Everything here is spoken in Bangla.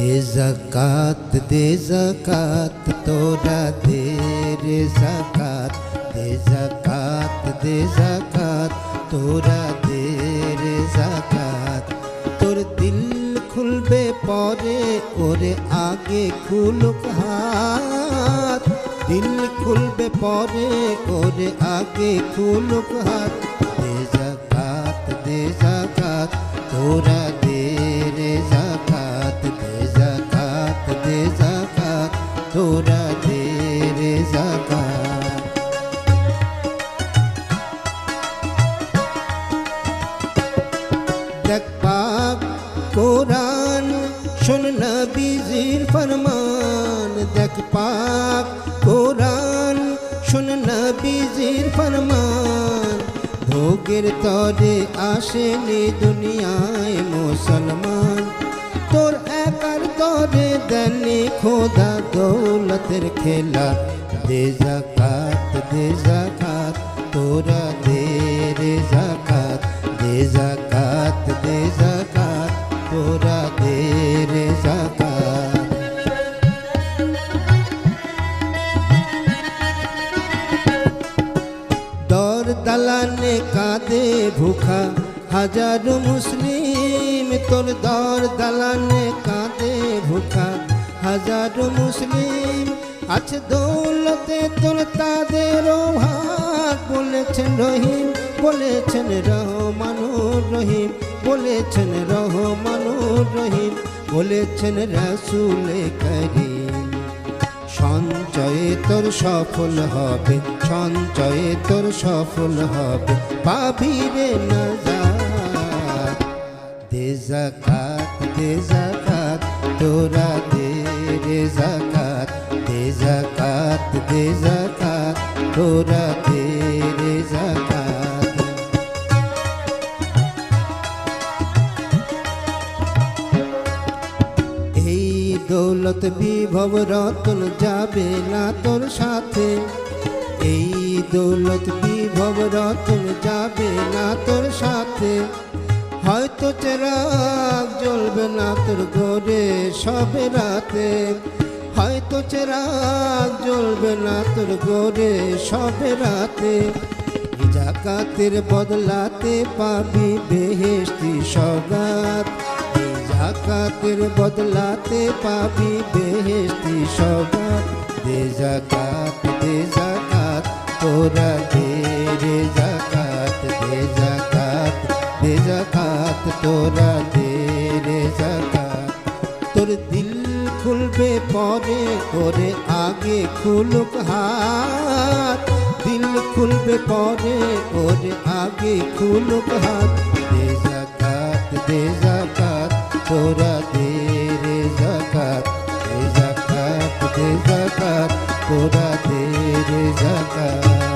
দে জাকাত দে জাকাত তোরা দে রে জাকাত দে জাকাত দে জাকাত তোরা দে রে জাকাত তোর দিল খুলবে পরে, ওরে আগে খুলুক হাত। দিল খুলবে পরে, ওরে আগে খুলুক হাত। দে জাকাত দে জাকাত তোরা দে রে জাকাত দেখ পাক, কোরআন শোন নবীজির ফরমান। দেখ পাক, কোরআন শোন নবীজির ফরমান। ভোগের তরে আসেনি দুনিয়ায় মুসলমান। তোর একার তরে দেনি খোদা দৌলতের খেলা। দে জাকাত দে জাকাত, তোরা দে দে দর দালানে কাঁদে ভুখা, হাজারো মুসলিম। তোর দর দালানে কাঁদে ভুখা, হাজারো মুসলিম। আছে দৌলতে তোর তাদের ভাগ বলেছেন রহিম, বলেছেন রহমানুর রহিম। বলেছেন রহমানুর রহিম, বলেছেন রসুল করিম। সঞ্চয়ে তোর সফল হবে, সঞ্চয়ে তোর সফল হবে। পাবি রে নজাত, দে জাকাত দে জাকাত তোরা দে রে জাকাত দে জাকাত দে জাকাত তোরা দে রে জাকাত দৌলত বিভব রতন যাবে না তোর সাথে। এই দৌলত বিভব রতন যাবে না তোর সাথে। হয়তো চেরাগ জ্বলবে না তোর ঘরে সবে রাতে। হয়তো চেরাগ জ্বলবে না তোর ঘরে সবে রাতে। জাকাতের বদলাতে পাবি বেহেস্তি সগাত। জাকাতের বদলাতে পাবি বেহেস্তি সগাত দে জাকাত দে জাকাত, তোরা দে রে জাকাত, দে জাকাত দে জাকাত, তোরা দে রে জাকাত। তোর দিল খুলবে পরে, করে আগে খুলুক হাত। দিল খুলবে পরে ওরে আগে খুলুক হাত। দে জাকাত দে জাকাত তোরা দে রে জাকাত দে জাকাত দে জাকাত তোরা দে রে জাকাত।